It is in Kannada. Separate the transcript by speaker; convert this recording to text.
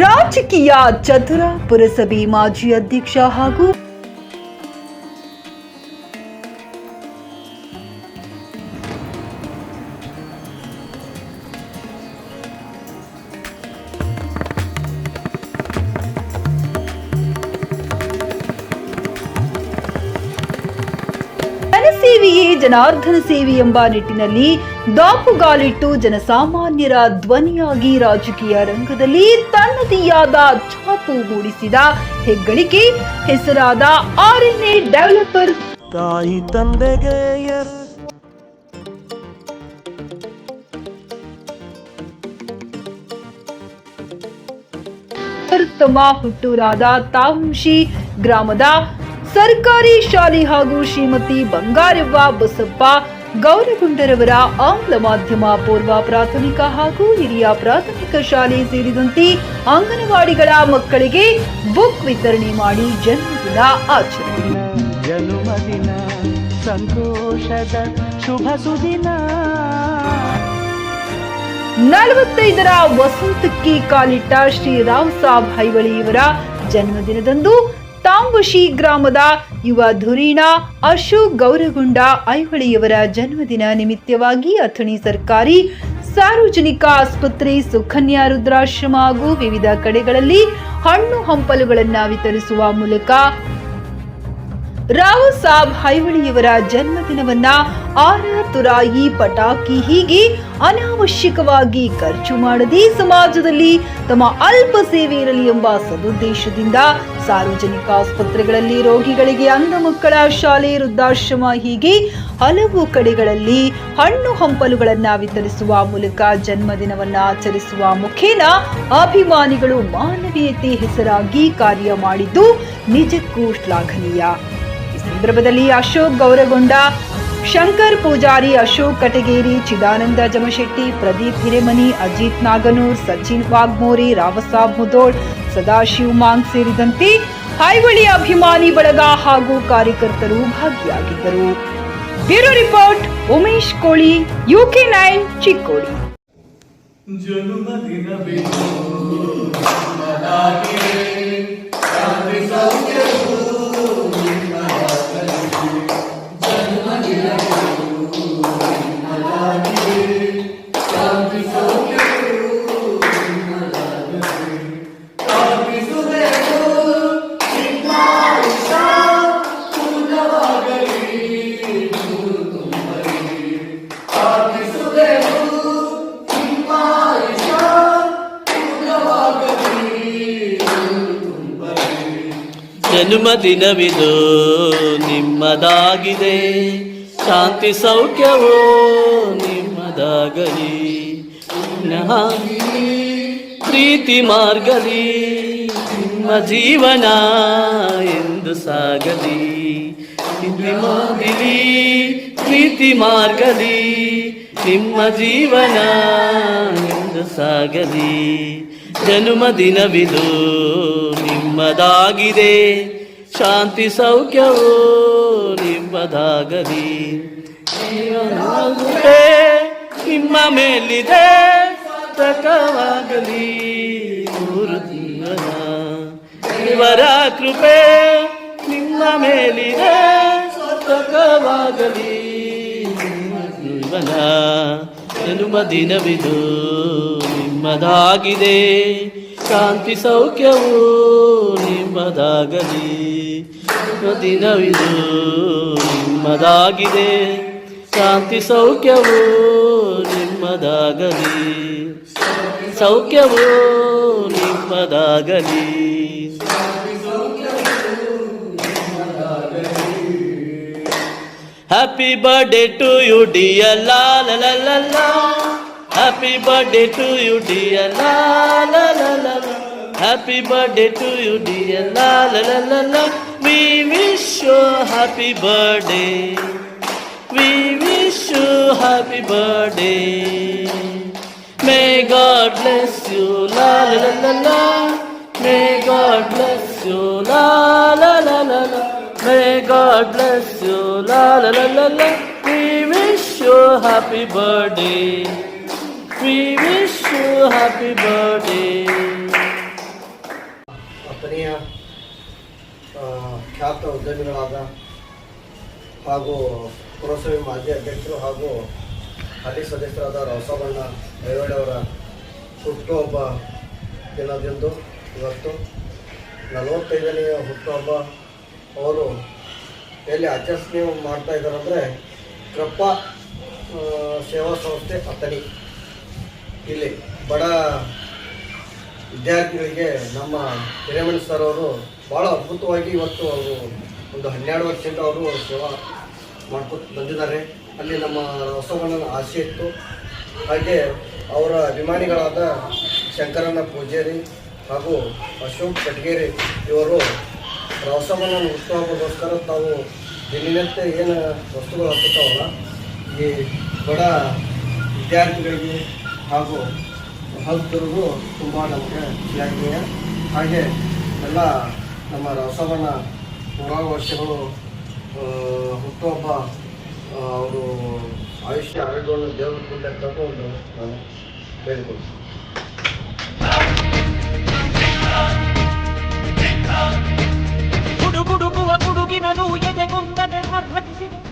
Speaker 1: ರಾಜಕೀಯ ಚತುರ ಪುರಸಭೆ ಮಾಜಿ ಅಧ್ಯಕ್ಷ ಹಾಗೂ ಜನಸೇವೆಯೇ ಜನಾರ್ಧನ ಸೇವೆ ಎಂಬ ನಿಟ್ಟಿನಲ್ಲಿ ದಾಪುಗಾಲಿಟ್ಟು ಜನಸಾಮಾನ್ಯರ ಧ್ವನಿಯಾಗಿ ರಾಜಕೀಯ ರಂಗದಲ್ಲಿ ತನ್ನದೆಯಾದ ಛಾಪು ಮೂಡಿಸಿದ ಹೆಗ್ಗಳಿಕೆ ಹೆಸರಾದ ಆರ್ಎನ್ಎ ಡೆವಲಪರ್.
Speaker 2: ತಾಯಿ ತಂದೆಗೆ
Speaker 1: ತಮ್ಮ ಹುಟ್ಟೂರಾದ ತಾವಂಶಿ ಗ್ರಾಮದ ಸರ್ಕಾರಿ ಶಾಲೆ ಹಾಗೂ ಶ್ರೀಮತಿ ಬಂಗಾರವ್ವ ಬಸಪ್ಪ ಗೌರಗುಂಡರವರ ಆಂಗ್ಲ ಮಾಧ್ಯಮ ಪೂರ್ವ ಪ್ರಾಥಮಿಕ ಹಾಗೂ ಹಿರಿಯ ಪ್ರಾಥಮಿಕ ಶಾಲೆ ಸೇರಿದಂತೆ ಅಂಗನವಾಡಿಗಳ ಮಕ್ಕಳಿಗೆ ಬುಕ್ ವಿತರಣೆ ಮಾಡಿ ಜನ್ಮದಿನ ಆಚರಣೆ.
Speaker 2: ಜನುಮದಿನ ಸಂತೋಷದ ಶುಭ ಸುದಿನ.
Speaker 1: ನಲವತ್ತೈದರ ವಸಂತಕ್ಕೆ ಕಾಲಿಟ್ಟ ಶ್ರೀ ರಾವ್ ಸಾಬ್ ಹೈವಳಿಯವರ ಜನ್ಮದಿನದಂದು ತಾಂಬುಶಿ ಗ್ರಾಮದ ಯುವ ಧುರೀಣ ಅಶೋಕ್ ಗೌರಗುಂಡ ಐಹೊಳೆಯವರ ಜನ್ಮದಿನ ನಿಮಿತ್ತವಾಗಿ ಅಥಣಿ ಸರ್ಕಾರಿ ಸಾರ್ವಜನಿಕ ಆಸ್ಪತ್ರೆ ಸುಕನ್ಯಾ ರುದ್ರಾಶ್ರಮ ಹಾಗೂ ವಿವಿಧ ಕಡೆಗಳಲ್ಲಿ ಹಣ್ಣು ಹಂಪಲುಗಳನ್ನು ವಿತರಿಸುವ ಮೂಲಕ ರಾವ್ ಸಾಬ್ ಹೈವಳಿಯವರ ಜನ್ಮದಿನವನ್ನ ಆರ ತುರಾಯಿ ಪಟಾಕಿ ಹೀಗೆ ಅನಾವಶ್ಯಕವಾಗಿ ಖರ್ಚು ಮಾಡದೆ ಸಮಾಜದಲ್ಲಿ ತಮ್ಮ ಅಲ್ಪ ಸೇವೆ ಇರಲಿ ಎಂಬ ಸದುದ್ದೇಶದಿಂದ ಸಾರ್ವಜನಿಕ ಆಸ್ಪತ್ರೆಗಳಲ್ಲಿ ರೋಗಿಗಳಿಗೆ, ಅಂಧ ಮಕ್ಕಳ ಶಾಲೆ ವೃದ್ಧಾಶ್ರಮ ಹೀಗೆ ಹಲವು ಕಡೆಗಳಲ್ಲಿ ಹಣ್ಣು ಹಂಪಲುಗಳನ್ನ ವಿತರಿಸುವ ಮೂಲಕ ಜನ್ಮದಿನವನ್ನ ಆಚರಿಸುವ ಮುಖೇನ ಅಭಿಮಾನಿಗಳು ಮಾನವೀಯತೆ ಹೆಸರಾಗಿ ಕಾರ್ಯ ಮಾಡಿದ್ದು ನಿಜಕ್ಕೂ ಶ್ಲಾಘನೀಯ. ಸಂದರ್ಭದಲ್ಲಿ ಅಶೋಕ್ ಗೌರಗೊಂಡ ಶಂಕರ್ ಪೂಜಾರಿ ಅಶೋಕ್ ಕಟಗೇರಿ, ಚಿದಾನಂದ ಜಮಶೆಟ್ಟಿ, ಪ್ರದೀಪ್ ಹಿರೇಮನಿ, ಅಜಿತ್ ನಾಗನೂರ್, ಸಚಿನ್ ವಾಗ್ಮೋರಿ, ರಾವಸಾಬ್ ಮುದೋಳ್, ಸದಾಶಿವ್ ಮಾಂಗ್ ಸೇರಿದಂತೆ ಹೈವಳಿ ಅಭಿಮಾನಿ ಬಳಗ ಹಾಗೂ ಕಾರ್ಯಕರ್ತರು ಭಾಗಿಯಾಗಿದ್ದರು. Bureau report, Umesh Koli UK nine, Chikkodi.
Speaker 3: بصوت يقول ما تنسي ಜನುಮದಿನವಿದು
Speaker 4: ಜನ್ಮದಿನವಿದು ನಿಮ್ಮದಾಗಿದೆ. ಶಾಂತಿ ಸೌಖ್ಯವೋ ನಿಮ್ಮದಾಗಲಿ. ಪ್ರೀತಿ ಮಾರ್ಗಲಿ. ನಿಮ್ಮ ಜೀವನ ಎಂದು ಸಾಗಲಿ. ನಿಮ್ಮಲಿ ಪ್ರೀತಿ ಮಾರ್ಗಲಿ. ನಿಮ್ಮ ಜೀವನ ಎಂದು ಸಾಗಲಿ. ಜನ್ಮದಿನವಿದು ನಿಮ್ಮದಾಗಿದೆ. ಶಾಂತಿ ಸೌಖ್ಯವೋ ನಿಮ್ಮದಾಗಲಿ ನಿಮ್ಮ ಮೇಲಿದೆ ತಕವಾಗಲಿ ಮೂರು ತಿಂಗಳ ಇವರ ಕೃಪೆ ನಿಮ್ಮ ಮೇಲಿದೆ ತಕವಾಗಲಿ ಜೀವನ ಜನ್ಮದಿನವಿದು ನಿಮ್ಮದಾಗಿದೆ. ಶಾಂತಿ ಸೌಖ್ಯವು ನಿಮ್ಮದಾಗಲಿ ದಿನವಿದು ನಿಮ್ಮದಾಗಿದೆ. ಶಾಂತಿ ಸೌಖ್ಯವು ನಿಮ್ಮದಾಗಲಿ. ಸೌಖ್ಯವು ನಿಮ್ಮದಾಗಲಿ. Happy birthday to you dear ಎಲ್ಲ happy birthday to you dear ಎಲ್ಲ happy birthday to you dear ಎಲ್ಲ We wish you a happy birthday. We wish you a happy birthday. May God bless you, la la la la la. May God bless you, la la la la la. May God bless you, la la la la la. We wish you a happy birthday. We wish you a happy birthday.
Speaker 3: Apniya. ಖ್ಯಾತ ಉದ್ಯಮಿಗಳಾದ ಹಾಗೂ ಪುರಸಭೆ ಮಾಜಿ ಅಧ್ಯಕ್ಷರು ಹಾಗೂ ಹಾಲಿ ಸದಸ್ಯರಾದ ರವಸಬಣ್ಣ ಅವರ ಹುಟ್ಟುಹಬ್ಬ ದಿನದಂದು ಇವತ್ತು ನಲವತ್ತೈದನೆಯ ಹುಟ್ಟುಹಬ್ಬ. ಅವರು ಎಲ್ಲಿ ಆಚರಣೆ ಮಾಡ್ತಾ ಇದ್ದಾರೆ ಅಂದರೆ ಕೃಪ ಸೇವಾ ಸಂಸ್ಥೆ ಅಥಣಿ. ಇಲ್ಲಿ ಬಡ ವಿದ್ಯಾರ್ಥಿಗಳಿಗೆ ನಮ್ಮ ಹಿರೇಮಣ್ ಸರ್ ಅವರು ಭಾಳ ಅದ್ಭುತವಾಗಿ ಇವತ್ತು ಅವರು ಒಂದು ಹನ್ನೆರಡು ವರ್ಷದಿಂದ ಅವರು ಸೇವಾ ಮಾಡ್ಕೊತ ಬಂದಿದ್ದಾರೆ. ಅಲ್ಲಿ ನಮ್ಮ ರಸವಣ್ಣನ ಆಸೆ ಇತ್ತು. ಹಾಗೆ ಅವರ ಅಭಿಮಾನಿಗಳಾದ ಶಂಕರಣ್ಣ ಪೂಜಾರಿ ಹಾಗೂ ಅಶೋಕ್ ಕಟ್ಗೇರಿ ಇವರು ಹೊಸಬಣ್ಣನ ಉತ್ಸವಕ್ಕೋಸ್ಕರ ತಾವು ದಿನನಿತ್ಯ ಏನು ವಸ್ತುಗಳು ಹಾಕುತ್ತಾವಲ್ಲ, ಈ ಬಡ ವಿದ್ಯಾರ್ಥಿಗಳಿಗೆ ಹಾಗೂ ಭಕ್ತರಿಗೂ ತುಂಬ ನಮಗೆ ಯಾಕೆ ಹಾಗೆ ಎಲ್ಲ ನಮ್ಮ ರಸವನ್ನ ನೂರಾರು ವರ್ಷಗಳು ಹುಟ್ಟುಹಬ್ಬ ಅವರು ಆಯುಷ್ಯ ಆರೋಗ್ಯವನ್ನು ದೇವರ ಮುಂದೆ ತಗೊಂಡು ನಾನು ಬೇಡಿಕೊಳ್ತೀನಿ.
Speaker 5: ಗುಡುಗುಡುಗುವ ಗುಡುಗಿನನು ಎದೆ ಆರ್ಭಟಿಸಿದೆ. ಸಿಡಿಯುವ